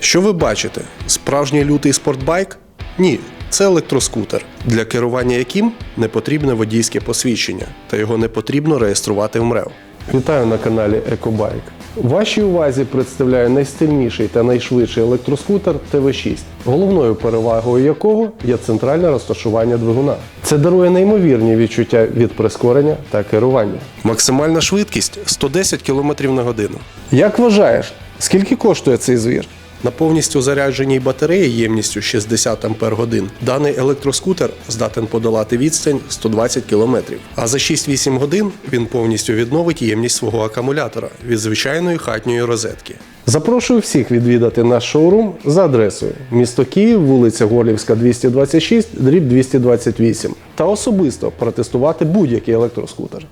Що ви бачите? Справжній лютий спортбайк? Ні. Це електроскутер, для керування яким не потрібне водійське посвідчення, та його не потрібно реєструвати в МРЕВ. Вітаю на каналі Екобайк. Вашій увазі представляю найстильніший та найшвидший електроскутер ТВ6, головною перевагою якого є центральне розташування двигуна. Це дарує неймовірні відчуття від прискорення та керування. Максимальна швидкість 110 км на годину. Як вважаєш, скільки коштує цей звір? На повністю зарядженій батареї ємністю 60 Ах даний електроскутер здатен подолати відстань 120 км. А за 6-8 годин він повністю відновить ємність свого акумулятора від звичайної хатньої розетки. Запрошую всіх відвідати наш шоурум за адресою місто Київ, вулиця Горлівська, 226, дріб 228 та особисто протестувати будь-який електроскутер.